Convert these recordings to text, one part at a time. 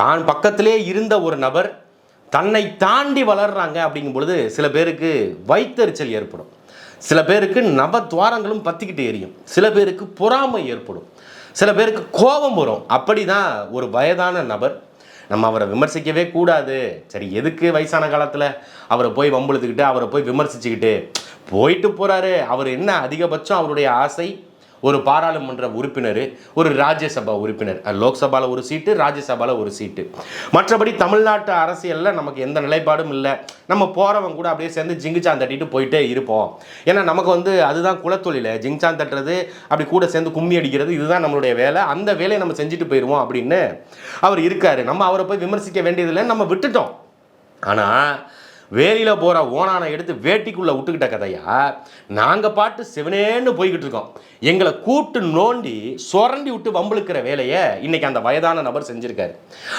தான் பக்கத்திலே இருந்த ஒரு நபர் தன்னை தாண்டி வளர்றாங்க அப்படிங்கும் பொழுது சில பேருக்கு வைத்தறிச்சல் ஏற்படும். சில பேருக்கு நவத்வாரங்களும் பத்திக்கிட்டு எரியும். சில பேருக்கு பொறாமை ஏற்படும். சில பேருக்கு கோபம் வரும். அப்படி தான் ஒரு வயதான நபர். நம்ம அவரை விமர்சிக்கவே கூடாது. சரி எதுக்கு வயசான காலத்தில் அவரை போய் வம்புழுத்துக்கிட்டு அவரை போய் விமர்சிச்சுக்கிட்டு போயிட்டு போகிறாரு அவர் என்ன அதிகபட்சம் அவருடைய ஆசை? ஒரு பாராளுமன்ற உறுப்பினர் ஒரு ராஜ்யசபா உறுப்பினர். லோக்சபாவில் ஒரு சீட்டு ராஜ்யசபாவில் ஒரு சீட்டு. மற்றபடி தமிழ்நாட்டு அரசியலில் நமக்கு எந்த நிலைப்பாடும் இல்லை. நம்ம போகிறவங்க கூட அப்படியே சேர்ந்து ஜிங்கிச்சான் தட்டிட்டு போயிட்டே இருப்போம். ஏன்னா நமக்கு வந்து அதுதான் குலத்தொழில். ஜிங்சான் தட்டுறது அப்படி கூட சேர்ந்து கும்மி அடிக்கிறது இதுதான் நம்மளுடைய வேலை. அந்த வேலையை நம்ம செஞ்சுட்டு போயிடுவோம் அப்படின்னு அவர் இருக்கார். நம்ம அவரை போய் விமர்சிக்க வேண்டியதில்லைன்னு நம்ம விட்டுட்டோம். ஆனால் வேலியில் போகிற ஓனானை எடுத்து வேட்டிக்குள்ளே விட்டுக்கிட்ட கதையா? நாங்கள் பாட்டு சிவனேன்னு போய்கிட்டு இருக்கோம். எங்களை கூட்டு நோண்டி சுரண்டி விட்டு வம்பிழுக்கிற வேலையை இன்னைக்கு அந்த வயதான நபர் செஞ்சுருக்காரு.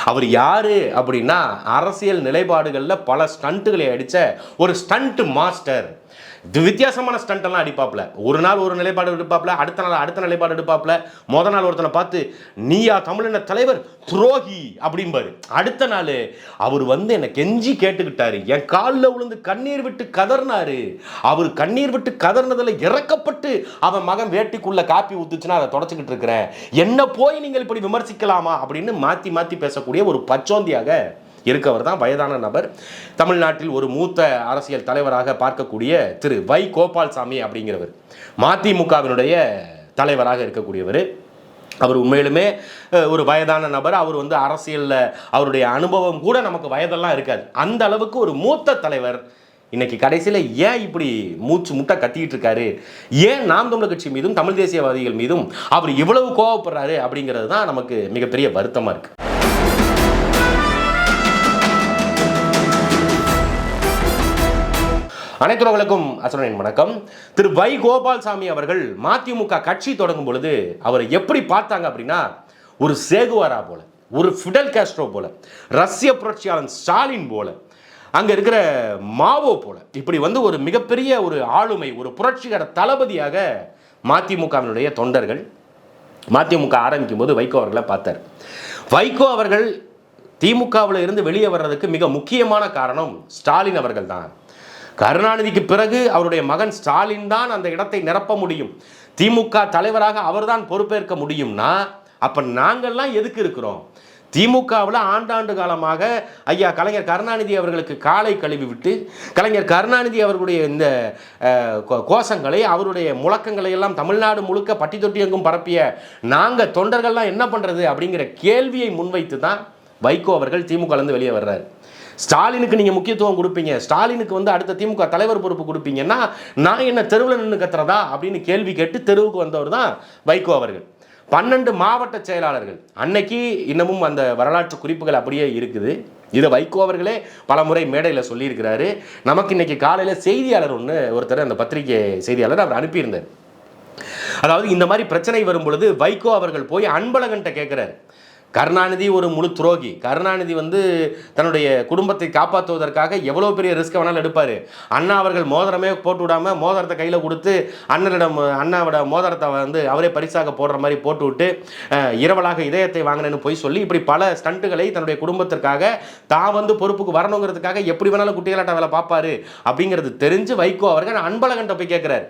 அவர் யார் அப்படின்னா அரசியல் நிலைப்பாடுகளில் பல ஸ்டண்ட்டுகளை அடித்த ஒரு ஸ்டண்ட்டு மாஸ்டர். இது வித்தியாசமான ஸ்டண்ட் எல்லாம் அடிப்பாப்ல. ஒரு நாள் ஒரு நிலைப்பாடு எடுப்பாப்ல அடுத்த நாள் அடுத்த நிலைப்பாடு எடுப்பாப்ல. முத நாள் ஒருத்தனை பார்த்து நீயா தமிழின தலைவர்? துரோகி! அப்படிம்பாரு. அடுத்த நாள் அவர் வந்து என்னை கெஞ்சி கேட்டுக்கிட்டாரு. என் காலில் விழுந்து கண்ணீர் விட்டு கதறினாரு அவர் கண்ணீர் விட்டு கதறினதில் இறக்கப்பட்டு அவன் மகன் வேட்டிக்குள்ள காப்பி ஊத்துச்சுன்னா அதை தொடச்சிக்கிட்டு இருக்கிறேன். என்ன போய் நீங்கள் இப்படி விமர்சிக்கலாமா? அப்படின்னு மாற்றி மாற்றி பேசக்கூடிய ஒரு பச்சோந்தியாக இருக்கவர் தான் வயதான நபர். தமிழ்நாட்டில் ஒரு மூத்த அரசியல் தலைவராக பார்க்கக்கூடிய திரு வை கோபால்சாமி அப்படிங்கிறவர். மதிமுகவினுடைய தலைவராக இருக்கக்கூடியவர். அவர் உண்மையிலுமே ஒரு வயதான நபர். அவர் வந்து அரசியலில் அவருடைய அனுபவம் கூட நமக்கு வயதெல்லாம் இருக்காது. அந்த அளவுக்கு ஒரு மூத்த தலைவர். இன்னைக்கு கடைசியில் ஏன் இப்படி மூச்சு முட்டை கத்திக்கிட்டு இருக்காரு? ஏன் நாம் தமிழர் கட்சி மீதும் தமிழ் தேசியவாதிகள் மீதும் அவர் இவ்வளவு கோவப்படுறாரு அப்படிங்கிறது தான் நமக்கு மிகப்பெரிய வருத்தமாக இருக்குது அனைத்துறவர்களுக்கும் அசுரனின் வணக்கம். திரு வை கோபால்சாமி அவர்கள் மதிமுக கட்சி தொடங்கும் பொழுது அவரை எப்படி பார்த்தாங்க அப்படின்னா ஒரு சேகுவாரா போல ஒரு ஃபிடல் காஸ்ட்ரோ போல ரஷ்ய புரட்சியாளன் ஸ்டாலின் போல அங்கே இருக்கிற மாவோ போல இப்படி வந்து ஒரு மிகப்பெரிய ஒரு ஆளுமை ஒரு புரட்சிகர தளபதியாக மதிமுகவினுடைய தொண்டர்கள் மதிமுக ஆரம்பிக்கும் போது வைகோ அவர்களை பார்த்தார். வைகோ அவர்கள் திமுகவில் இருந்து வெளியே வர்றதுக்கு மிக முக்கியமான காரணம் ஸ்டாலின் அவர்கள் தான். கருணாநிதிக்கு பிறகு அவருடைய மகன் ஸ்டாலின் தான் அந்த இடத்தை நிரப்ப முடியும். திமுக தலைவராக அவர்தான் பொறுப்பேற்க முடியும்னா அப்போ நாங்கள்லாம் எதுக்கு இருக்கிறோம்? திமுகவில் ஆண்டாண்டு காலமாக ஐயா கலைஞர் கருணாநிதி அவர்களுக்கு காலை கழுவி விட்டு கலைஞர் கருணாநிதி அவர்களுடைய இந்த கோ- கோஷங்களை அவருடைய முழக்கங்களை எல்லாம் தமிழ்நாடு முழுக்க பட்டி தொட்டி எங்கும் பரப்பிய நாங்கள் தொண்டர்கள்லாம் என்ன பண்ணுறது அப்படிங்கிற கேள்வியை முன்வைத்து தான் வைகோ அவர்கள் திமுகலேருந்து வெளியே வர்றாரு. ஸ்டாலினுக்கு நீங்கள் முக்கியத்துவம் கொடுப்பீங்க. ஸ்டாலினுக்கு வந்து அடுத்த திமுக தலைவர் பொறுப்பு கொடுப்பீங்கன்னா நான் என்ன தெருவில் நின்று கத்துறதா? அப்படின்னு கேள்வி கேட்டு தெருவுக்கு வந்தவர் தான் வைகோ அவர்கள். பன்னெண்டு மாவட்ட செயலாளர்கள். அன்னைக்கு இன்னமும் அந்த வரலாற்று குறிப்புகள் அப்படியே இருக்குது. இதை வைகோ அவர்களே பல முறை மேடையில் சொல்லியிருக்கிறாரு. நமக்கு இன்னைக்கு காலையில் செய்தியாளர் ஒன்று ஒருத்தர் அந்த பத்திரிகை செய்தியாளர் அவர் அனுப்பியிருந்தார். அதாவது இந்த மாதிரி பிரச்சனை வரும் பொழுது வைகோ அவர்கள் போய் அன்பழகன்ட்ட கேட்குறாரு கருணாநிதி ஒரு முழு துரோகி. கருணாநிதி வந்து தன்னுடைய குடும்பத்தை காப்பாற்றுவதற்காக எவ்வளோ பெரிய ரிஸ்க் வேணாலும் எடுப்பார். அண்ணா அவர்கள் மோதிரமே போட்டு விடாமல் மோதிரத்தை கையில் கொடுத்து அண்ணனிடம் அண்ணாவோட மோதிரத்தை வந்து அவரே பரிசாக போடுற மாதிரி போட்டு விட்டு இரவலாக இதயத்தை வாங்கினேன்னு போய் சொல்லி இப்படி பல ஸ்டண்ட்டுகளை தன்னுடைய குடும்பத்திற்காக தான் வந்து பொறுப்புக்கு வரணுங்கிறதுக்காக எப்படி வேணாலும் குட்டிகளாட்ட வேலை பார்ப்பாரு அப்படிங்கிறது தெரிஞ்சு வைகோ அவர்கள் அன்பழகன்ட்ட போய் கேட்குறாரு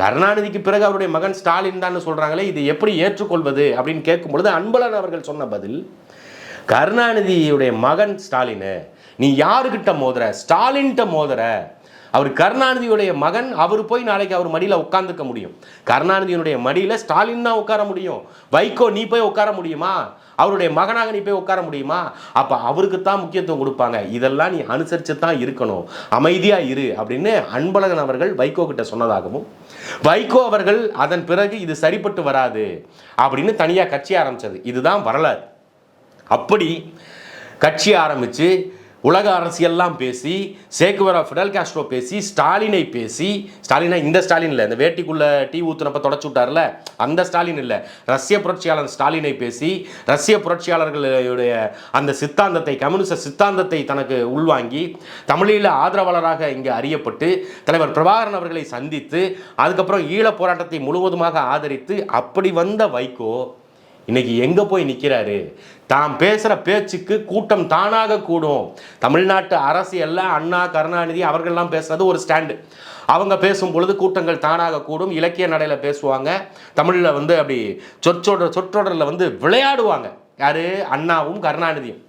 கருணாநிதிக்கு பிறகு அவருடைய மகன் ஸ்டாலின் தான் சொல்கிறாங்களே இது எப்படி ஏற்றுக்கொள்வது அப்படின்னு கேட்கும் பொழுது அன்பழகன் அவர்கள் சொன்ன பதில் கருணாநிதியுடைய மகன் ஸ்டாலினு நீ யாருக்கிட்ட மோதுற? ஸ்டாலின்கிட்ட மோதுற? அவர் கருணாநிதியுடைய மகன் அவர் போய் நாளைக்கு அவர் மடியில் உட்காந்துக்க முடியும். கருணாநிதியினுடைய மடியில் ஸ்டாலின் தான் உட்கார முடியும். வைகோ நீ போய் உட்கார முடியுமா? அவருடைய மகனாக நீ போய் உட்கார முடியுமா? அப்போ அவருக்கு தான் முக்கியத்துவம் கொடுப்பாங்க. இதெல்லாம் நீ அனுசரித்து தான் இருக்கணும். அமைதியாக இரு அப்படின்னு அன்பழகன் அவர்கள் வைகோ கிட்ட சொன்னதாகவும் வைகோ அவர்கள் அதன் பிறகு இது சரிப்பட்டு வராது அப்படின்னு தனியாக கட்சி ஆரம்பித்தது இதுதான் வரலாறு. அப்படி கட்சி ஆரம்பித்து உலக அரசியல்லாம் பேசி சேக்குவரா ஃபிடல் காஸ்ட்ரோ பேசி ஸ்டாலினை பேசி ஸ்டாலினா இந்த ஸ்டாலின் இல்லை இந்த வேட்டிக்குள்ள டீ ஊத்துனப்ப தொடச்சு விட்டார்ல அந்த ஸ்டாலின் இல்லை. ரஷ்ய புரட்சியாளர் ஸ்டாலினை பேசி ரஷ்ய புரட்சியாளர்களுடைய அந்த சித்தாந்தத்தை கம்யூனிச சித்தாந்தத்தை தனக்கு உள்வாங்கி தமிழீழ ஆதரவாளராக இங்கே அறியப்பட்டு தலைவர் பிரபாகரன் அவர்களை சந்தித்து அதுக்கப்புறம் ஈழப் போராட்டத்தை முழுவதுமாக ஆதரித்து அப்படி வந்த வைகோ இன்னைக்கு எங்கே போய் நிற்கிறாரு தாம் பேசுகிற பேச்சுக்கு கூட்டம் தானாக கூடும். தமிழ்நாட்டு அரசியலில் அண்ணா கருணாநிதி அவர்கள்லாம் பேசுறது ஒரு ஸ்டாண்டு. அவங்க பேசும் பொழுது கூட்டங்கள் தானாக கூடும். இலக்கிய நடையில் பேசுவாங்க. தமிழில் வந்து அப்படி சொற்றொடர் சொற்றொடரில் வந்து விளையாடுவாங்க. யாரு? அண்ணாவும் கருணாநிதியும்.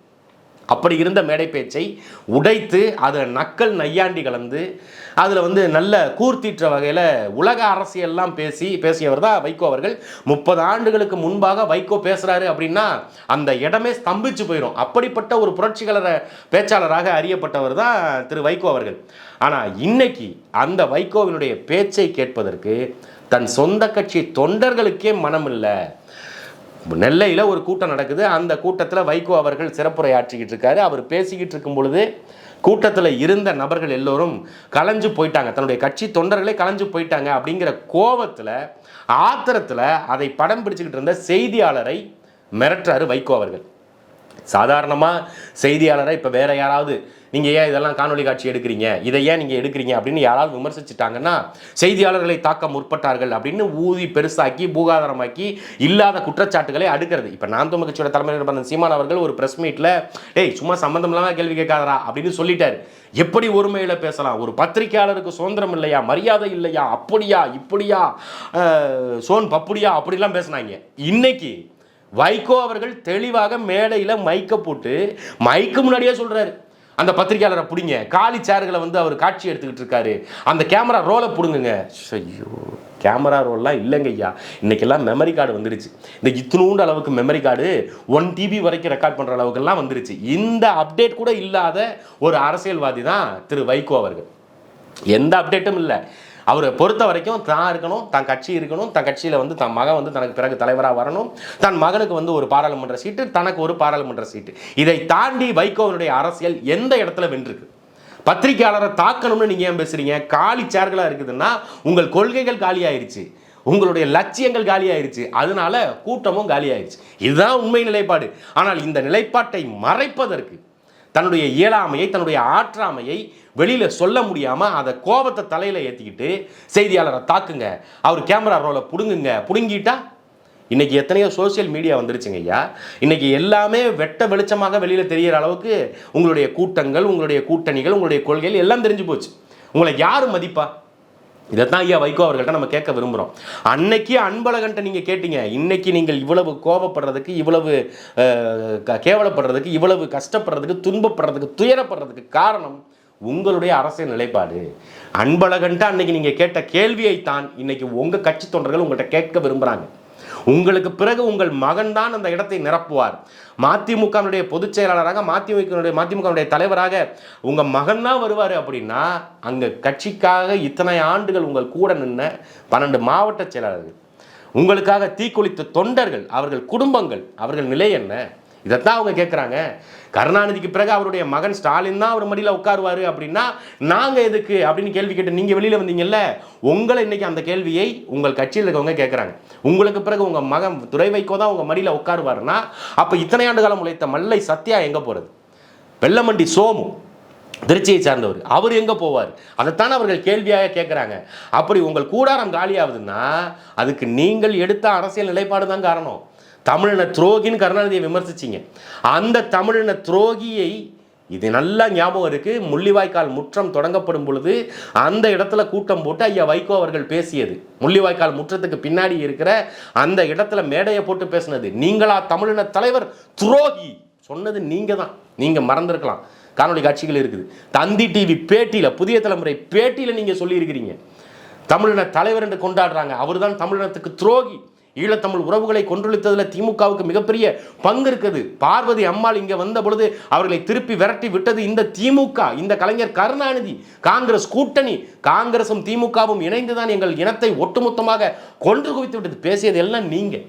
அப்படி இருந்த மேடை பேச்சை உடைத்து அதை நக்கல் நையாண்டி கலந்து அதில் வந்து நல்ல கூர்த்தீற்ற வகையில் உலக அரசியல்லாம் பேசி பேசியவர் தான் வைகோ அவர்கள். முப்பது ஆண்டுகளுக்கு முன்பாக வைகோ பேசுகிறாரு அப்படின்னா அந்த இடமே ஸ்தம்பிச்சு போயிடும் அப்படிப்பட்ட ஒரு புரட்சிகளர பேச்சாளராக அறியப்பட்டவர் தான் திரு வைகோ அவர்கள். ஆனால் இன்னைக்கு அந்த வைகோவினுடைய பேச்சை கேட்பதற்கு தன் சொந்த கட்சி தொண்டர்களுக்கே மனம் இல்லை நெல்லையில் ஒரு கூட்டம் நடக்குது. அந்த கூட்டத்தில் வைகோ அவர்கள் சிறப்புரையாற்றிக்கிட்டு இருக்காரு. அவர் பேசிக்கிட்டு இருக்கும் பொழுது கூட்டத்தில் இருந்த நபர்கள் எல்லோரும் கலைஞ்சு போயிட்டாங்க. தன்னுடைய கட்சி தொண்டர்களே கலைஞ்சு போயிட்டாங்க அப்படிங்கிற கோபத்தில் ஆத்திரத்தில் அதை படம் பிடிச்சிக்கிட்டு இருந்த செய்தியாளரை மிரட்டுறாரு வைகோ அவர்கள். சாதாரணமாக செய்தியாளரை இப்போ வேற யாராவது நீங்கள் ஏன் இதெல்லாம் காணொலி காட்சி எடுக்கிறீங்க? இதை ஏன் நீங்கள் எடுக்கிறீங்க? அப்படின்னு யாராவது விமர்சிச்சிட்டாங்கன்னா செய்தியாளர்களை தாக்க முற்பட்டார்கள் அப்படின்னு ஊதி பெருசாக்கி பூகாதாரமாக்கி இல்லாத குற்றச்சாட்டுகளை அடுக்கிறது. இப்போ நாம் தமிழ் கட்சியோட தலைமையில் பண்ண சீமான் அவர்கள் ஒரு ப்ரெஸ் மீட்டில் டேய் சும்மா சம்மந்தம் இல்லாமல் கேள்வி கேட்காதரா அப்படின்னு சொல்லிட்டார். எப்படி ஒருமையில் பேசலாம்? ஒரு பத்திரிகையாளருக்கு சுதந்திரம் இல்லையா? மரியாதை இல்லையா? அப்படியா? இப்படியா? சோன் பப்புடியா? அப்படிலாம் பேசுனாங்க. இன்னைக்கு வைகோ அவர்கள் தெளிவாக மேடையில் மைக்க போட்டு மைக்கு முன்னாடியே சொல்கிறாரு அந்த பத்திரிகையாளரை பிடிங்க. காலி சேர்களை வந்து அவர் காட்சி எடுத்துக்கிட்டு இருக்காரு. அந்த கேமரா ரோலை பிடுங்குங்க. ஐயோ கேமரா ரோல்லாம் இல்லைங்க ஐயா. இன்னைக்கெல்லாம் மெமரி கார்டு வந்துருச்சு. இந்த இத்தினூண்டு அளவுக்கு மெமரி கார்டு ஒன் டிபி வரைக்கும் ரெக்கார்ட் பண்ணுற அளவுக்குலாம் வந்துருச்சு. இந்த அப்டேட் கூட இல்லாத ஒரு அரசியல்வாதி தான் திரு வைகோ அவர்கள். எந்த அப்டேட்டும் இல்லை. அவரை பொறுத்த வரைக்கும் தான் இருக்கணும் தன் கட்சி இருக்கணும் தன் கட்சியில் வந்து தன் மகன் வந்து தனக்கு பிறகு தலைவராக வரணும். தன் மகனுக்கு வந்து ஒரு பாராளுமன்ற சீட்டு தனக்கு ஒரு பாராளுமன்ற சீட்டு. இதை தாண்டி வைகோவனுடைய அரசியல் எந்த இடத்துல வென்றிருக்கு? பத்திரிகையாளரை தாக்கணும்னு நீங்கள் ஏன் பேசுறீங்க? காலி சேர்களாக இருக்குதுன்னா உங்கள் கொள்கைகள் காலியாயிருச்சு. உங்களுடைய லட்சியங்கள் காலியாயிருச்சு. அதனால கூட்டமும் காலியாயிருச்சு. இதுதான் உண்மை நிலைப்பாடு. ஆனால் இந்த நிலைப்பாட்டை மறைப்பதற்கு தன்னுடைய இயலாமையை தன்னுடைய ஆற்றாமையை வெளியில் சொல்ல முடியாமல் அதை கோபத்தை தலையில் ஏற்றிக்கிட்டு செய்தியாளரை தாக்குங்க. அவர் கேமரா ரோலை பிடுங்குங்க. பிடுங்கிட்டா இன்றைக்கி எத்தனையோ சோஷியல் மீடியா வந்துருச்சுங்க ஐயா. இன்றைக்கி எல்லாமே வெட்ட வெளிச்சமாக வெளியில் தெரிகிற அளவுக்கு உங்களுடைய கூட்டங்கள் உங்களுடைய கூட்டணிகள் உங்களுடைய கொள்கைகள் எல்லாம் தெரிஞ்சு போச்சு. உங்களை யார் மதிப்பா? இதைத்தான் ஐயா வைகோ அவர்கள்ட்ட நம்ம கேட்க விரும்புகிறோம் அன்னைக்கு அன்பழகன்ட்ட நீங்கள் கேட்டீங்க. இன்னைக்கு நீங்கள் இவ்வளவு கோபப்படுறதுக்கு இவ்வளவு க- கேவலப்படுறதுக்கு இவ்வளவு கஷ்டப்படுறதுக்கு துன்பப்படுறதுக்கு துயரப்படுறதுக்கு காரணம் உங்களுடைய அரசியல் நிலைப்பாடு. அன்பழகன்ட்ட அன்னைக்கு நீங்கள் கேட்ட கேள்வியைத்தான் இன்னைக்கு உங்கள் கட்சி தொண்டர்கள் உங்கள்கிட்ட கேட்க விரும்புகிறாங்க உங்களுக்கு பிறகு உங்கள் மகன் தான் அந்த இடத்தை நிரப்புவார். மதிமுகவினுடைய பொதுச் செயலாளராக மதிமுகனுடைய மதிமுகவினுடைய தலைவராக உங்கள் மகன் தான் வருவார் அப்படின்னா அங்கே கட்சிக்காக இத்தனை ஆண்டுகள் உங்கள் கூட நின்ன பன்னெண்டு மாவட்ட செயலாளர்கள். உங்களுக்காக தீக்குளித்த தொண்டர்கள் அவர்கள் குடும்பங்கள் அவர்கள் நிலை என்ன? இதைத்தான் அவங்க கேட்குறாங்க கருணாநிதிக்கு பிறகு அவருடைய மகன் ஸ்டாலின் தான் அவர் மடியில் உட்காருவாரு அப்படின்னா நாங்கள் எதுக்கு? அப்படின்னு கேள்வி கேட்டு நீங்கள் வெளியில் வந்தீங்கல்ல உங்களை இன்றைக்கி அந்த கேள்வியை உங்கள் கட்சியில் இருக்கவங்க கேட்குறாங்க உங்களுக்கு பிறகு உங்கள் மகன் துறை வைக்கோ தான் உங்கள் மடியில் உட்காருவாருன்னா அப்போ இத்தனை ஆண்டு காலம் உழைத்த மல்லை சத்யா எங்கே போகிறது வெள்ளமண்டி சோமு திருச்சியை சார்ந்தவர் அவர் எங்கே போவார்? அதைத்தான் அவர்கள் கேள்வியாக கேட்குறாங்க அப்படி உங்கள் கூடாரம் காலியாகுதுன்னா அதுக்கு நீங்கள் எடுத்த அரசியல் நிலைப்பாடு தான் காரணம். தமிழின துரோகின்னு கருணாநிதியை விமர்சிச்சிங்க. அந்த தமிழின துரோகியை இது நல்லா ஞாபகம் இருக்குது முள்ளிவாய்க்கால் முற்றம் தொடங்கப்படும் பொழுது அந்த இடத்துல கூட்டம் போட்டு ஐயா வைகோ அவர்கள் பேசியது. முள்ளிவாய்க்கால் முற்றத்துக்கு பின்னாடி இருக்கிற அந்த இடத்துல மேடையை போட்டு பேசினது. நீங்களா தமிழின தலைவர் துரோகி. சொன்னது நீங்கள் தான். நீங்கள் மறந்துருக்கலாம். காணொளி காட்சிகள் இருக்குது. தந்தி டிவி பேட்டியில் புதிய தலைமுறை பேட்டியில் நீங்கள் சொல்லியிருக்கிறீங்க. தமிழின தலைவர் என்று கொண்டாடுறாங்க. அவர் தான் தமிழினத்துக்கு துரோகி. ஈழத்தமிழ் உறவுகளை கொன்றொழித்ததில் திமுகவுக்கு மிகப்பெரிய பங்கு இருக்குது பார்வதி அம்மாள் இங்கே வந்த பொழுது அவர்களை திருப்பி விரட்டி விட்டது இந்த திமுக. இந்த கலைஞர் கருணாநிதி காங்கிரஸ் கூட்டணி. காங்கிரசும் திமுகவும் இணைந்து தான் எங்கள் இனத்தை ஒட்டுமொத்தமாக கொன்று குவித்து விட்டது. பேசியது எல்லாம் நீங்கள்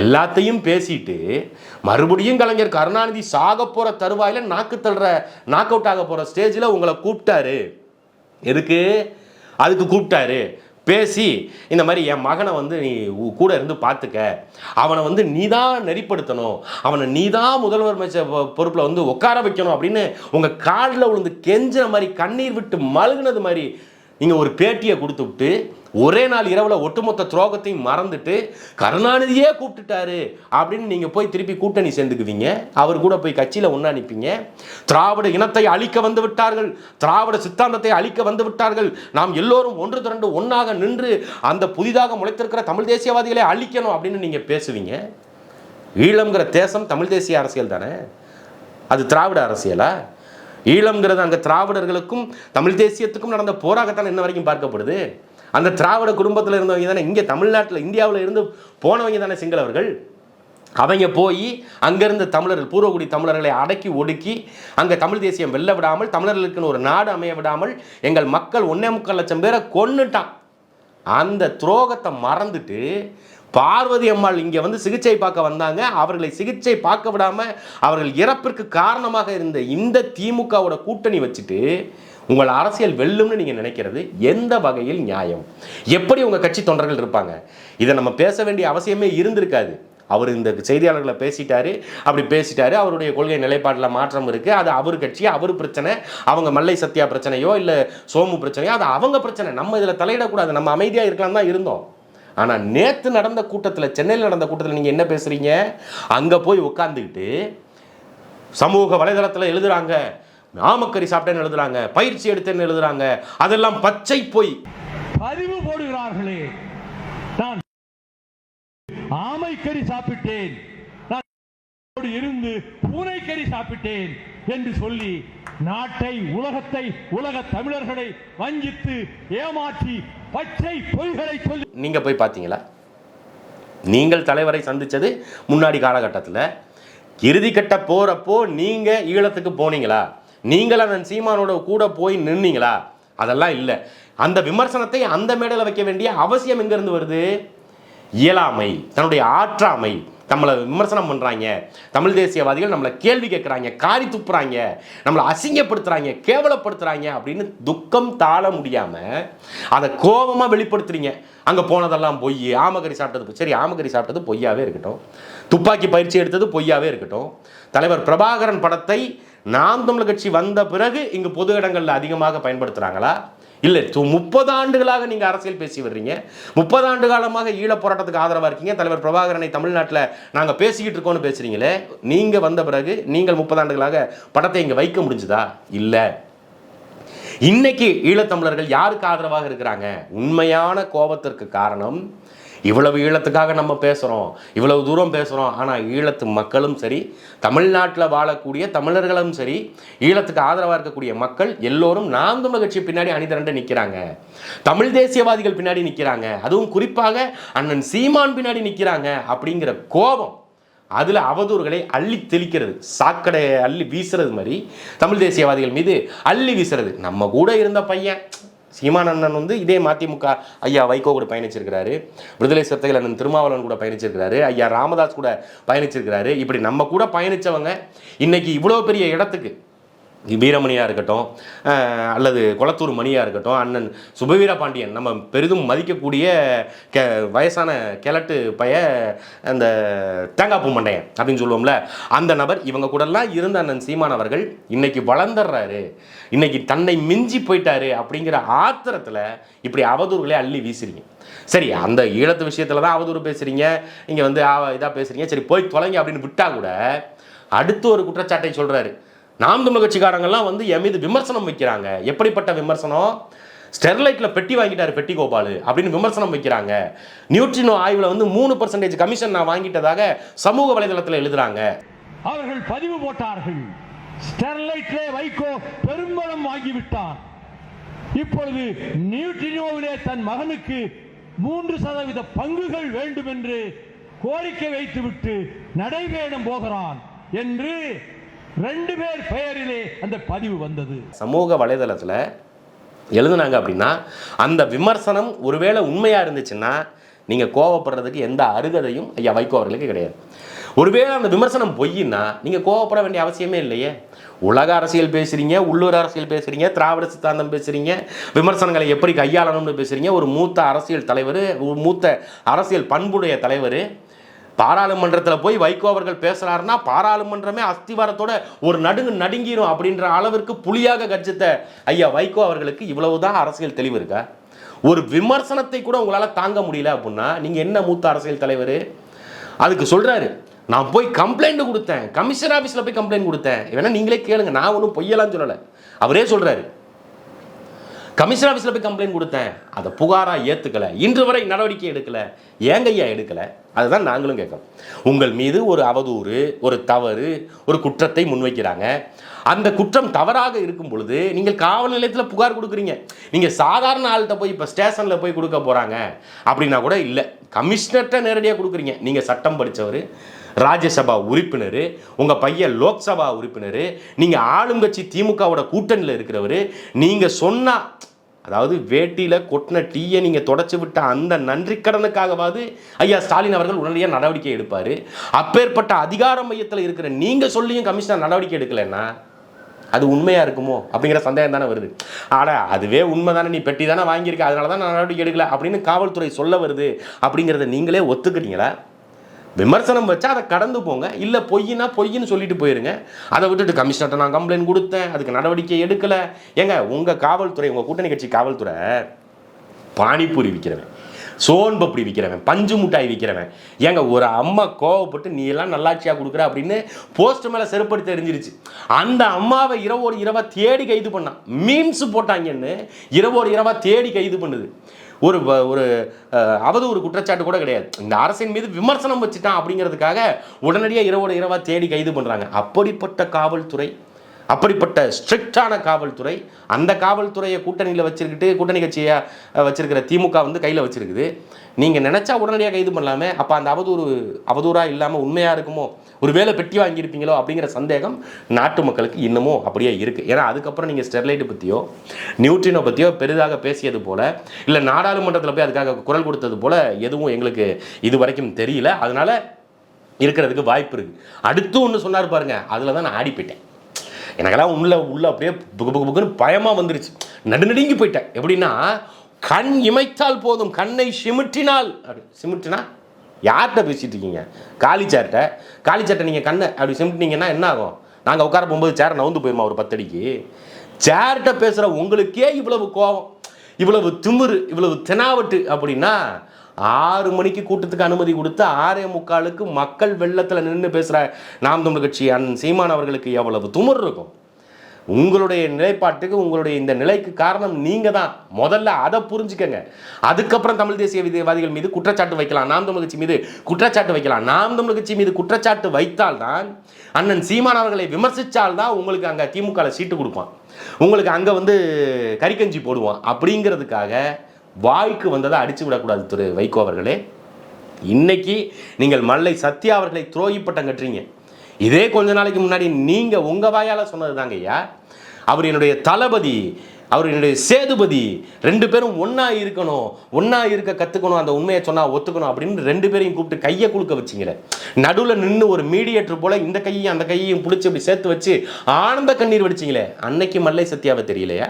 எல்லாத்தையும் பேசிட்டு மறுபடியும் கலைஞர் கருணாநிதி சாக போற தருவாயில நாக்கு தள்ளுற நாக் அவுட் ஆக போற ஸ்டேஜில் உங்களை கூப்பிட்டாரு. எதுக்கு? அதுக்கு கூப்பிட்டாரு. பேசி இந்த மாதிரி என் மகனை வந்து நீ உ- கூட இருந்து பார்த்துக்க அவனை வந்து நீ தான் நெறிப்படுத்தணும். அவனை நீ தான் முதல்வர் பொறுப்பில் வந்து உட்கார வைக்கணும் அப்படின்னு உங்கள் காலில் விழுந்து கெஞ்சின மாதிரி கண்ணீர் விட்டு மழுகினது மாதிரி நீங்கள் ஒரு பேட்டியை கொடுத்து விட்டு ஒரே நாள் இரவில் ஒட்டுமொத்த துரோகத்தையும் மறந்துட்டு கருணாநிதியே கூப்பிட்டுட்டாரு அப்படின்னு நீங்கள் போய் திருப்பி கூட்டணி சேர்ந்துக்குவீங்க. அவர் கூட போய் கட்சியில் ஒன்றா நிற்பீங்க திராவிட இனத்தை அழிக்க வந்து விட்டார்கள். திராவிட சித்தாந்தத்தை அழிக்க வந்து விட்டார்கள். நாம் எல்லோரும் ஒன்று திரண்டு ஒன்றாக நின்று அந்த புதிதாக முளைத்திருக்கிற தமிழ் தேசியவாதிகளை அழிக்கணும் அப்படின்னு நீங்கள் பேசுவீங்க. ஈழம்ங்கிற தேசம் தமிழ் தேசிய அரசியல் தானே? அது திராவிட அரசியலா? ஈழம்ங்கிறது அங்கே திராவிடர்களுக்கும் தமிழ் தேசியத்துக்கும் நடந்த போராகத்தான் இன்ன வரைக்கும் பார்க்கப்படுது. அந்த திராவிட குடும்பத்தில் இருந்தவங்க தானே இங்கே தமிழ்நாட்டில் இந்தியாவில் இருந்து போனவங்க தானே சிங்களவர்கள் அவங்க போய் அங்கேருந்த தமிழர்கள் பூர்வகுடி தமிழர்களை அடக்கி ஒடுக்கி அங்கே தமிழ் தேசியம் வெல்ல விடாமல் தமிழர்களுக்குன்னு ஒரு நாடு அமைய விடாமல் எங்கள் மக்கள் ஒன்னே முக்கால் லட்சம் பேரை கொன்னுட்டான். அந்த துரோகத்தை மறந்துட்டு பார்வதி அம்மாள் இங்கே வந்து சிகிச்சை பார்க்க வந்தாங்க. அவர்களை சிகிச்சை பார்க்க விடாமல் அவர்கள் இறப்பிற்கு காரணமாக இருந்த இந்த திமுகவோட கூட்டணி வச்சுட்டு உங்கள் அரசியல் வெல்லும்னு நீங்கள் நினைக்கிறது எந்த வகையில் நியாயம்? எப்படி உங்கள் கட்சி தொண்டர்கள் இருப்பாங்க? இதை நம்ம பேச வேண்டிய அவசியமே இருந்திருக்காது. அவர் இந்த செய்தியாளர்களை பேசிட்டாரு அப்படி பேசிட்டாரு அவருடைய கொள்கை நிலைப்பாட்டில் மாற்றம் இருக்கு அது அவர் கட்சி அவர் பிரச்சனை அவங்க மல்லை சத்யா பிரச்சனையோ இல்லை சோமு பிரச்சனையோ அது அவங்க பிரச்சனை. நம்ம இதில் தலையிடக்கூடாது நம்ம அமைதியாக இருக்கலாம் தான் இருந்தோம். ஆனால் நேற்று நடந்த கூட்டத்தில் சென்னையில் நடந்த கூட்டத்தில் நீங்கள் என்ன பேசுகிறீங்க அங்கே போய் உட்காந்துக்கிட்டு சமூக வலைதளத்தில் எழுதுறாங்க ஆமக்கறி சாப்பிட்டேன்னு எழுதுறாங்க பயிற்சி எடுத்தேன்னு எழுதுறாங்க அதெல்லாம் பச்சை பொய். பதிவு போடுகிறார்களே. நான் ஆமைக்கறி சாப்பிட்டேன். நான் இருந்து பூனைக்கறி சாப்பிட்டேன் என்று சொல்லி நாட்டை உலகத்தை உலக தமிழர்களை வஞ்சித்து ஏமாற்றி பச்சை பொய்களை சொல்லி நீங்கள் போய் பார்த்தீங்களா? நீங்கள் தலைவரை சந்திச்சது முன்னாடி காலகட்டத்தில் இறுதிக்கட்ட போகிறப்போ நீங்கள் ஈழத்துக்கு போனீங்களா? நீங்கள் அந்த சீமானோட கூட போய் நின்னீங்களா? அதெல்லாம் இல்லை. அந்த விமர்சனத்தை அந்த மேடையில் வைக்க வேண்டிய அவசியம் எங்கேருந்து வருது? இயலாமை தன்னுடைய ஆற்றாமை. நம்மளை விமர்சனம் பண்ணுறாங்க தமிழ் தேசியவாதிகள் நம்மளை கேள்வி கேட்குறாங்க காரி துப்புறாங்க நம்மளை அசிங்கப்படுத்துகிறாங்க கேவலப்படுத்துகிறாங்க அப்படின்னு துக்கம் தாழ முடியாமல் அதை கோபமாக வெளிப்படுத்துறீங்க. அங்கே போனதெல்லாம் பொய். ஆமகரி சாப்பிட்டது சரி ஆமகரி சாப்பிட்டது பொய்யாவே இருக்கட்டும். துப்பாக்கி பயிற்சி எடுத்தது பொய்யாவே இருக்கட்டும். தலைவர் பிரபாகரன் படத்தை நாம் தமிழர் கட்சி வந்த பிறகு இங்கு பொது இடங்களில் அதிகமாக பயன்படுத்துகிறாங்களா இல்லை. முப்பது ஆண்டுகளாக நீங்கள் அரசியல் பேசி வர்றீங்க. முப்பது ஆண்டு காலமாக ஈழப் போராட்டத்துக்கு ஆதரவாக இருக்கீங்க. தலைவர் பிரபாகரனை தமிழ்நாட்டில் நாங்கள் பேசிக்கிட்டு இருக்கோம்னு பேசுகிறீங்களே நீங்கள் வந்த பிறகு நீங்கள் முப்பது ஆண்டுகளாக படத்தை இங்கே வைக்க முடிஞ்சுதா? இல்லை. இன்னைக்கு ஈழத்தமிழர்கள் யாருக்கு ஆதரவாக இருக்கிறாங்க? உண்மையான கோபத்திற்கு காரணம் இவ்வளவு ஈழத்துக்காக நம்ம பேசுகிறோம் இவ்வளவு தூரம் பேசுகிறோம் ஆனால் ஈழத்து மக்களும் சரி தமிழ்நாட்டில் வாழக்கூடிய தமிழர்களும் சரி ஈழத்துக்கு ஆதரவாக இருக்கக்கூடிய மக்கள் எல்லோரும் நாம் தமிழ் கட்சி பின்னாடி அணிதிரண்டு நிற்கிறாங்க தமிழ் தேசியவாதிகள் பின்னாடி நிற்கிறாங்க அதுவும் குறிப்பாக அண்ணன் சீமான் பின்னாடி நிற்கிறாங்க அப்படிங்கிற கோபம் அதில் அவதூறுகளை அள்ளி தெளிக்கிறது. சாக்கடையை அள்ளி வீசுறது மாதிரி தமிழ் தேசியவாதிகள் மீது அள்ளி வீசுறது. நம்ம கூட இருந்த பையன் சீமான் அண்ணன் வந்து இதே மதிமுக ஐயா வைகோ கூட பயணிச்சிருக்கிறாரு. விடுதலை சிறுத்தைகள் அண்ணன் திருமாவளவன் கூட பயணிச்சிருக்கிறாரு. ஐயா ராமதாஸ் கூட பயணிச்சிருக்கிறாரு. இப்படி நம்ம கூட பயணிச்சவங்க இன்னைக்கு இவ்வளோ பெரிய இடத்துக்கு வீரமணியாக இருக்கட்டும் அல்லது குளத்தூர் மணியாக இருக்கட்டும் அண்ணன் சுபவீர பாண்டியன் நம்ம பெரிதும் மதிக்கக்கூடிய கெ வயசான கிழட்டு பைய அந்த தேங்காய்ப்பூ மண்டையன் அப்படின்னு சொல்லுவோம்ல அந்த நபர் இவங்க கூடலாம் இருந்த அண்ணன் சீமான் அவர்கள் இன்னைக்கு வளர்ந்துடுறாரு. இன்னைக்கு தன்னை மிஞ்சி போயிட்டாரு அப்படிங்கிற ஆத்திரத்தில் இப்படி அவதூறுகளை அள்ளி வீசுறீங்க. சரி அந்த ஈழத்து விஷயத்தில் தான் அவதூறு பேசுகிறீங்க இங்கே வந்து இதாக பேசுகிறீங்க சரி போய் தொலைங்க அப்படின்னு விட்டா கூட அடுத்து ஒரு குற்றச்சாட்டை சொல்கிறாரு நாம் தமிழ் கட்சிக்காரங்கெல்லாம் வந்து என் மீது விமர்சனம் வைக்கிறாங்க. எப்படிப்பட்ட விமர்சனம்? ஸ்டெர்லைட்டில் பெட்டி வாங்கிட்டார் பெட்டி கோபால் அப்படின்னு விமர்சனம் வைக்கிறாங்க. நியூட்ரினோ ஆய்வில் வந்து மூணு பர்சன்டேஜ் கமிஷன் நான் வாங்கிட்டதாக சமூக வலைதளத்தில் எழுதுறாங்க. அவர்கள் பதிவு போட்டார்கள். ஸ்டெர்லைட்டிலே வைகோ பெரும்பலம் வாங்கிவிட்டார். இப்பொழுது நியூட்ரினோவிலே தன் மகனுக்கு மூன்று சதவீத பங்குகள் வேண்டும் என்று கோரிக்கை வைத்துவிட்டு நடைபேடம் போகிறான் என்று ரெண்டு பேர் பெயரிலே அந்த பதிவு வந்தது. சமூக வலைதளத்தில் எழுதுனாங்க அப்படின்னா அந்த விமர்சனம் ஒருவேளை உண்மையாக இருந்துச்சுன்னா நீங்கள் கோவப்படுறதுக்கு எந்த அருகதையும் ஐயா வைகோ அவர்களுக்கு கிடையாது. ஒருவேளை அந்த விமர்சனம் பொய்யின்னா நீங்கள் கோவப்பட வேண்டிய அவசியமே இல்லையே. உலக அரசியல் பேசுகிறீங்க உள்ளூர் அரசியல் பேசுகிறீங்க திராவிட சித்தாந்தம் பேசுகிறீங்க விமர்சனங்களை எப்படி கையாளணும்னு பேசுகிறீங்க ஒரு மூத்த அரசியல் தலைவர் ஒரு மூத்த அரசியல் பண்புடைய தலைவர் பாராளுமன்றத்தில் போய் வைகோ அவர்கள் பேசுகிறாருன்னா பாராளுமன்றமே அஸ்திவாரத்தோட ஒரு நடுங்கு நடுங்கிரும் அப்படின்ற அளவிற்கு புலியாக கர்ஜித்த ஐயா வைகோ அவர்களுக்கு இவ்வளவுதான் அரசியல் தெளிவு இருக்கா? ஒரு விமர்சனத்தை கூட உங்களால் தாங்க முடியல அப்படின்னா நீங்கள் என்ன மூத்த அரசியல் தலைவர்? அதுக்கு சொல்கிறாரு நான் போய் கம்ப்ளைண்ட் கொடுத்தேன். கமிஷனர் ஆஃபீஸில் போய் கம்ப்ளைண்ட் கொடுத்தேன். வேணா நீங்களே கேளுங்க நான் ஒன்றும் பொய்யலாம் சொல்லலை. அவரே சொல்கிறாரு கமிஷனர் ஆஃபீஸில் போய் கம்ப்ளைண்ட் கொடுத்தேன். அதை புகாராக ஏற்றுக்கலை இன்று வரை நடவடிக்கை எடுக்கலை. ஏங்க ஐயா எடுக்கலை? அதுதான் நாங்களும் கேட்குறோம். உங்கள் மீது ஒரு அவதூறு ஒரு தவறு ஒரு குற்றத்தை முன்வைக்கிறாங்க. அந்த குற்றம் தவறாக இருக்கும் பொழுது நீங்கள் காவல் நிலையத்தில் புகார் கொடுக்குறீங்க. நீங்கள் சாதாரண ஆள்கிட்ட போய் இப்போ ஸ்டேஷனில் போய் கொடுக்க போகிறாங்க அப்படின்னா கூட இல்லை. கமிஷனர்கிட்ட நேரடியாக கொடுக்குறீங்க. நீங்கள் சட்டம் படித்தவர் ராஜ்யசபா உறுப்பினர் உங்கள் பையன் லோக்சபா உறுப்பினர் நீங்கள் ஆளுங்கட்சி திமுகவோட கூட்டணியில் இருக்கிறவர் நீங்கள் சொன்னால் அதாவது வேட்டியில் கொட்டின டீயை நீங்கள் தொடச்சி விட்ட அந்த நன்றி கடனுக்காகவாது ஐயா ஸ்டாலின் அவர்கள் உடனடியாக நடவடிக்கை எடுப்பார். அப்பேற்பட்ட அதிகார மையத்தில் இருக்கிற நீங்கள் சொல்லியும் கமிஷனர் நடவடிக்கை எடுக்கலைன்னா அது உண்மையாக இருக்குமோ? அப்படிங்கிற சந்தேகம் தானே வருது. ஆனால் அதுவே உண்மை தானே நீ பெட்டி தானே வாங்கியிருக்க அதனால தான் நான் நடவடிக்கை எடுக்கல அப்படின்னு காவல்துறை சொல்ல வருது அப்படிங்கிறத நீங்களே ஒத்துக்கிறீங்களா விமர்சனம் வச்சா அதை கடந்து போங்க. இல்லை பொய்னா பொய்ன்னு சொல்லிட்டு போயிருங்க. அதை விட்டுட்டு கமிஷனர்கிட்ட நான் கம்ப்ளைண்ட் கொடுத்தேன். அதுக்கு நடவடிக்கை எடுக்கலை. ஏங்க உங்கள் காவல்துறை உங்கள் கூட்டணி கட்சி காவல்துறை பானிபூரி விற்கிறவன் சோன் பப்படி விற்கிறவன் பஞ்சு மிட்டாய் விற்கிறவன் ஏங்க ஒரு அம்மா கோவப்பட்டு நீ எல்லாம் நல்லாட்சியாக கொடுக்குற அப்படின்னு போஸ்ட் மேலே செருப்படுத்தி தெரிஞ்சிருச்சு அந்த அம்மாவை இரவோடு இரவா தேடி கைது பண்ணான். மீம்ஸ் போட்டாங்கன்னு இரவோடு இரவா தேடி கைது பண்ணுது. ஒரு வ- ஒரு அவது ஒரு குற்றச்சாட்டு கூட கிடையாது. இந்த அரசின் மீது விமர்சனம் வச்சுட்டான் அப்படிங்கிறதுக்காக உடனடியாக இரவோட இரவா தேடி கைது பண்ணுறாங்க அப்படிப்பட்ட காவல்துறை அப்படிப்பட்ட ஸ்ட்ரிக்டான காவல்துறை அந்த காவல்துறையை கூட்டணியில் வச்சுருக்கிட்டு கூட்டணி கட்சியை வச்சுருக்கிற திமுக வந்து கையில் வச்சுருக்குது. நீங்கள் நினச்சா உடனடியாக கைது பண்ணலாமே. அப்போ அந்த அவதூறு அவதூறாக இல்லாமல் உண்மையாக இருக்குமோ? ஒரு வேலை பெட்டி வாங்கியிருப்பீங்களோ அப்படிங்கிற சந்தேகம் நாட்டு மக்களுக்கு இன்னமும் அப்படியே இருக்குது ஏன்னா அதுக்கப்புறம் நீங்கள் ஸ்டெர்லைட்டை பற்றியோ நியூட்ரினோ பற்றியோ பெரிதாக பேசியது போல் இல்லை நாடாளுமன்றத்தில் போய் அதுக்காக குரல் கொடுத்தது போல் எதுவும் எங்களுக்கு இது வரைக்கும் தெரியல. அதனால் இருக்கிறதுக்கு வாய்ப்பு இருக்குது அடுத்து ஒன்று சொன்னார் பாருங்க. அதில் தான் நான் ஆடி போயிட்டேன் எனக்கெல்லாம் உள்ள உள்ள அப்படியே புகு புகு புகுன்னு பயமாக வந்துருச்சு. நடுநடுங்கி போயிட்டேன். எப்படின்னா கண் இமைத்தால் போதும் கண்ணை சிமிட்டினால். அப்படி சிமிட்டினா யார்கிட்ட பேசிகிட்டு இருக்கீங்க? காலிச்சார்ட்ட காலிச்சார்ட்ட நீங்கள் கண்ணை அப்படி சிமிட்டினீங்கன்னா என்ன ஆகும்? நாங்கள் உட்கார போகும்போது சேரை நவுந்து போயிருமா ஒரு பத்தடிக்கு? சேர்கிட்ட பேசுகிற உங்களுக்கே இவ்வளவு கோபம் இவ்வளவு திமிரு இவ்வளவு தெனாவட்டு அப்படின்னா ஆறு மணிக்கு கூட்டத்துக்கு அனுமதி கொடுத்து ஆறே முக்காலுக்கு மக்கள் வெள்ளத்தில் நின்று பேசுகிற நாம் தமிழ் கட்சி அன் சீமான் அவர்களுக்கு எவ்வளவு துமர் இருக்கும்? உங்களுடைய நிலைப்பாட்டுக்கு உங்களுடைய இந்த நிலைக்கு காரணம் நீங்கள் தான் முதல்ல அதை புரிஞ்சுக்கங்க. அதுக்கப்புறம் தமிழ் தேசிய விதவாதிகள் மீது குற்றச்சாட்டு வைக்கலாம். நாம் தமிழ் கட்சி மீது குற்றச்சாட்டு வைக்கலாம். நாம் தமிழ் கட்சி மீது குற்றச்சாட்டு வைத்தால்தான் அண்ணன் சீமான் அவர்களை விமர்சித்தால்தான் உங்களுக்கு அங்கே திமுகவில் சீட்டு கொடுப்பான். உங்களுக்கு அங்கே வந்து கறிக்கஞ்சி போடுவான். அப்படிங்கிறதுக்காக வாய்க்கு வந்ததை அடிச்சு விடக்கூடாது திரு வைகோ அவர்களே. இன்னைக்கு நீங்கள் மல்லை சத்யா அவர்களை துரோகி பட்டம் கட்டுறீங்க. இதே கொஞ்ச நாளைக்கு முன்னாடி நீங்கள் உங்கள் வாயால் சொன்னது தாங்க ஐயா. அவர் என்னுடைய தளபதி அவர் என்னுடைய சேதுபதி ரெண்டு பேரும் ஒன்றா இருக்கணும் ஒன்றா இருக்க கற்றுக்கணும் அந்த உண்மையை சொன்னால் ஒத்துக்கணும் அப்படின்னு ரெண்டு பேரையும் கூப்பிட்டு கையை கொடுக்க வச்சிங்களே. நடுவில் நின்று ஒரு மீடியேட்டர் போல் இந்த கையையும் அந்த கையையும் பிடிச்சி அப்படி சேர்த்து வச்சு ஆனந்த கண்ணீர் வடிச்சிங்களே. அன்னைக்கு மல்லை சத்யாவை தெரியலையா?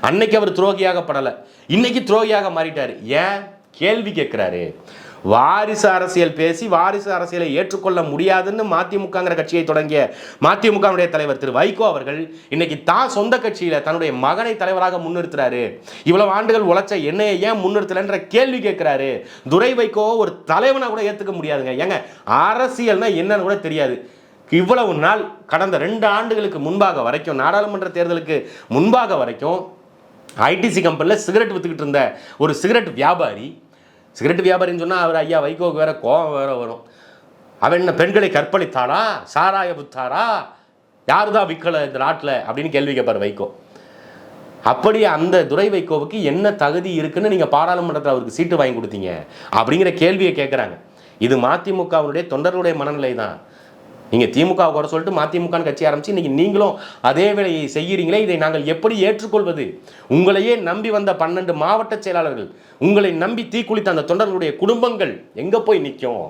அன்னைக்கு அவர் துரோகியாகப்படலை. இன்னைக்கு துரோகியாக மாறிட்டார். ஏன்? கேள்வி கேட்குறாரு. வாரிசு அரசியல் பேசி வாரிசு அரசியலை ஏற்றுக்கொள்ள முடியாதுன்னு மதிமுகங்கிற கட்சியை தொடங்கிய மதிமுகவுடைய தலைவர் திரு வைகோ அவர்கள் இன்னைக்கு தான் சொந்த கட்சியில தன்னுடைய மகனை தலைவராக முன்னிறுத்துறாரு. இவ்வளவு ஆண்டுகள் உழைச்ச என்னையை ஏன் முன்னிறுத்தலன்ற கேள்வி கேட்கிறாரு. துரை வைகோ ஒரு தலைவனை கூட ஏத்துக்க முடியாதுங்க. ஏங்க அரசியல்னா என்னன்னு கூட தெரியாது. இவ்வளவு நாள் கடந்த ரெண்டு ஆண்டுகளுக்கு முன்பாக வரைக்கும் நாடாளுமன்ற தேர்தலுக்கு முன்பாக வரைக்கும் ஐடிசி கம்பெனியில் சிகரெட் வித்துக்கிட்டு இருந்த ஒரு சிகரெட் வியாபாரி சிகரெட் வியாபாரின்னு சொன்னால் அவர் ஐயா வைகோவுக்கு வேற கோபம் வேற வரும். அவன் என்ன பெண்களை கற்பழித்தாரா சாராய வித்தாரா? யார் தான் விற்கலை இந்த நாட்டில்? அப்படின்னு கேள்வி கேட்பார் வைகோ. அப்படி அந்த துரை வைகோவுக்கு என்ன தகுதி இருக்குன்னு நீங்கள் பாராளுமன்றத்தில் அவருக்கு சீட்டு வாங்கி கொடுத்தீங்க அப்படிங்கிற கேள்வியை கேட்குறாங்க இது மதிமுகவினுடைய தொண்டர்களுடைய மனநிலை தான் நீங்கள் திமுக குறை சொல்லிட்டு மதிமுகன்னு கட்சி ஆரம்பிச்சு இன்னைக்கு நீங்களும் அதே வேலையை செய்கிறீங்களே இதை நாங்கள் எப்படி ஏற்றுக்கொள்வது? உங்களையே நம்பி வந்த பன்னெண்டு மாவட்ட செயலாளர்கள் உங்களை நம்பி தீக்குளித்த அந்த தொண்டர்களுடைய குடும்பங்கள் எங்கே போய் நிற்கும்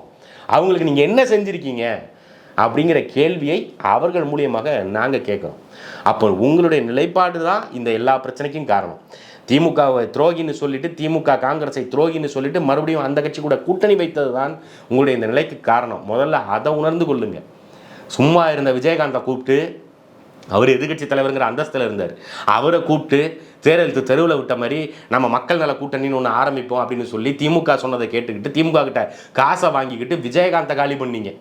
அவங்களுக்கு நீங்கள் என்ன செஞ்சுருக்கீங்க? அப்படிங்கிற கேள்வியை அவர்கள் மூலியமாக நாங்கள் கேட்குறோம். அப்போ உங்களுடைய நிலைப்பாடு தான் இந்த எல்லா பிரச்சனைக்கும் காரணம். திமுகவை துரோகின்னு சொல்லிட்டு திமுக காங்கிரஸை துரோகின்னு சொல்லிட்டு மறுபடியும் அந்த கட்சி கூட கூட்டணி வைத்தது தான் உங்களுடைய இந்த நிலைக்கு காரணம். முதல்ல அதை உணர்ந்து கொள்ளுங்கள் சும்மா இருந்த விஜயகாந்தை கூப்பிட்டு அவர் எதிர்கட்சி தலைவருங்கிற அந்தஸ்தில் இருந்தார். அவரை கூப்பிட்டு தேர்தலுக்கு தெருவில் விட்ட மாதிரி நம்ம மக்கள் நல கூட்டணின்னு ஒன்று ஆரம்பிப்போம் அப்படின்னு சொல்லி திமுக சொன்னதை கேட்டுக்கிட்டு திமுக கிட்ட காசை வாங்கிக்கிட்டு விஜயகாந்தை காலி பண்ணீங்க.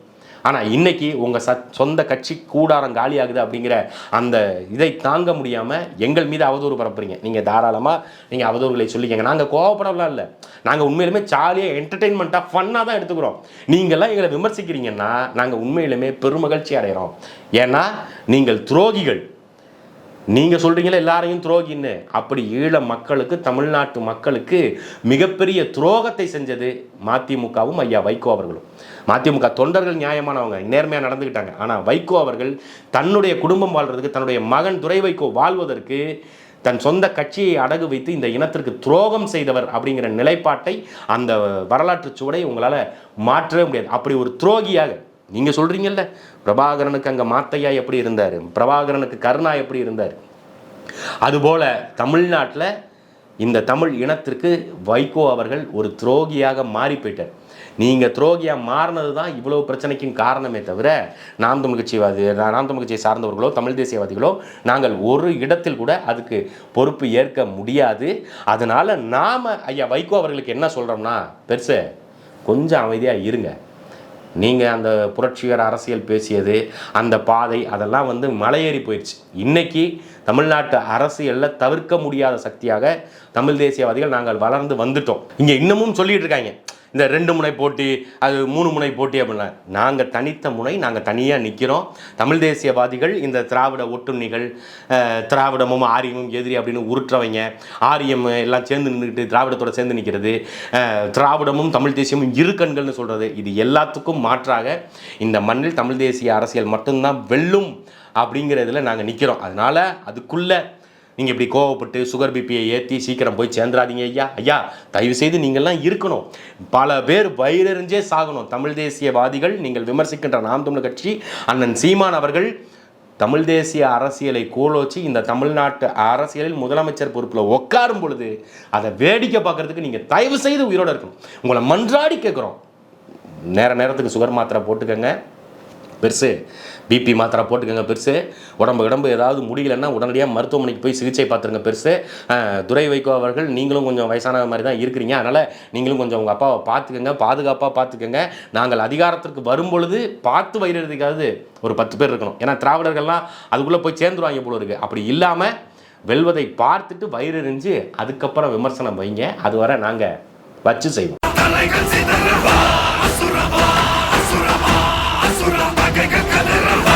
ஆனால் இன்றைக்கி உங்கள் சத் சொந்த கட்சி கூடாரம் காலியாகுது அப்படிங்கிற அந்த இதை தாங்க முடியாமல் எங்கள் மீது அவதூறு பரப்புறீங்க. நீங்கள் தாராளமாக நீங்கள் அவதூறுகளை சொல்லிக்கங்க. நாங்கள் கோவப்படலாம் இல்லை. நாங்கள் உண்மையிலுமே ஜாலியாக என்டர்டெயின்மெண்ட்டாக ஃபன்னாக தான் எடுத்துக்கிறோம். நீங்கள்லாம் எங்களை விமர்சிக்கிறீங்கன்னா நாங்கள் உண்மையிலுமே பெருமகிழ்ச்சி அடைகிறோம் ஏன்னா நீங்கள் துரோகிகள். நீங்கள் சொல்கிறீங்களே எல்லாரையும் துரோகின்னு. அப்படி ஈழ மக்களுக்கு தமிழ்நாட்டு மக்களுக்கு மிகப்பெரிய துரோகத்தை செஞ்சது மதிமுகவும் ஐயா வைகோ அவர்களும். மதிமுக தொண்டர்கள் நியாயமானவங்க. நேர்மையாக நடந்துக்கிட்டாங்க ஆனால் வைகோ அவர்கள் தன்னுடைய குடும்பம் வாழ்றதுக்கு தன்னுடைய மகன் துரை வைகோ வாழ்வதற்கு தன் சொந்த கட்சியை அடகு வைத்து இந்த இனத்திற்கு துரோகம் செய்தவர் அப்படிங்கிற நிலைப்பாட்டை அந்த வரலாற்று சுவடை உங்களால் மாற்றவே முடியாது. அப்படி ஒரு துரோகியாக நீங்கள் சொல்கிறீங்கல்ல பிரபாகரனுக்கு அங்கே மாத்தையா எப்படி இருந்தார்? பிரபாகரனுக்கு கருணா எப்படி இருந்தார்? அதுபோல தமிழ்நாட்டில் இந்த தமிழ் இனத்திற்கு வைகோ அவர்கள் ஒரு துரோகியாக மாறி போயிட்டார். நீங்கள் துரோகியாக மாறினது தான் இவ்வளோ பிரச்சனைக்கும் காரணமே தவிர நாம் தமிழ் கட்சிவாதி நாம் தமிழ் கட்சியை சார்ந்தவர்களோ தமிழ் தேசியவாதிகளோ நாங்கள் ஒரு இடத்தில் கூட அதுக்கு பொறுப்பு ஏற்க முடியாது. அதனால் நாம் ஐயா வைகோ அவர்களுக்கு என்ன சொல்கிறோம்னா பெருசு கொஞ்சம் அமைதியாக இருங்க. நீங்கள் அந்த புரட்சிகர அரசியல் பேசியது அந்த பாதை அதெல்லாம் வந்து மலையேறி போயிடுச்சு இன்றைக்கி தமிழ்நாட்டு அரசியலில் தவிர்க்க முடியாத சக்தியாக தமிழ் தேசியவாதிகள் நாங்கள் வளர்ந்து வந்துட்டோம். இங்கே இன்னமும் சொல்லிகிட்டு இருக்காங்க. இந்த ரெண்டு முனை போட்டி அது மூணு முனை போட்டி அப்படின்னா நாங்கள் தனித்த முனை நாங்கள் தனியாக நிற்கிறோம் தமிழ் தேசியவாதிகள் இந்த திராவிட ஒட்டுண்ணிகள் திராவிடமும் ஆரியமும் எதிரி அப்படின்னு உருட்டுறவங்க ஆரியம் எல்லாம் சேர்ந்து நின்றுக்கிட்டு திராவிடத்தோட சேர்ந்து நிற்கிறது திராவிடமும் தமிழ் தேசியமும் இரு கண்கள்னு சொல்கிறது இது எல்லாத்துக்கும் மாற்றாக இந்த மண்ணில் தமிழ் தேசிய அரசியல் மட்டும்தான் வெல்லும் அப்படிங்கிறதுல நாங்கள் நிற்கிறோம் அதனால் அதுக்குள்ளே நீங்கள் இப்படி கோவப்பட்டு சுகர் பிபியை ஏற்றி சீக்கிரம் போய் சேர்ந்துடாதீங்க ஐயா. ஐயா தயவு செய்து நீங்கள்லாம் இருக்கணும். பல பேர் வயிறறிஞ்சே சாகணும். தமிழ் தேசியவாதிகள் நீங்கள் விமர்சிக்கின்ற நாம் தமிழ் கட்சி அண்ணன் சீமான் அவர்கள் தமிழ் தேசிய அரசியலை கோலோச்சி இந்த தமிழ்நாட்டு அரசியலில் முதலமைச்சர் பொறுப்பில் உட்காரும் பொழுது அதை வேடிக்கை பார்க்கறதுக்கு நீங்கள் தயவு செய்து உயிரோடு இருக்கணும். உங்களை மன்றாடி கேட்குறோம் நேர நேரத்துக்கு சுகர் மாத்திரை போட்டுக்கோங்க. பெருசு. பிபி மாத்திரை போட்டுக்கோங்க பெருசு. உடம்பு உடம்பு ஏதாவது முடியலன்னா உடனடியாக மருத்துவமனைக்கு போய் சிகிச்சை பார்த்துருங்க பெருசு. துரை வைகோ அவர்கள் நீங்களும் கொஞ்சம் வயசான மாதிரி தான் இருக்கிறீங்க. அதனால் நீங்களும் கொஞ்சம் உங்கள் அப்பாவை பார்த்துக்கோங்க பாதுகாப்பாக பார்த்துக்கோங்க. நாங்கள் அதிகாரத்திற்கு வரும்பொழுது பார்த்து வயிறதுக்காவது ஒரு பத்து பேர் இருக்கணும். ஏன்னா திராவிடர்கள்லாம் அதுக்குள்ளே போய் சேர்ந்துருவாங்க போல இருக்குது அப்படி இல்லாமல் வெல்வதை பார்த்துட்டு வயிறு வயிறறிஞ்சு அதுக்கப்புறம் விமர்சனம் வைங்க. அதுவரை நாங்கள் வச்சு செய்வோம். Take it.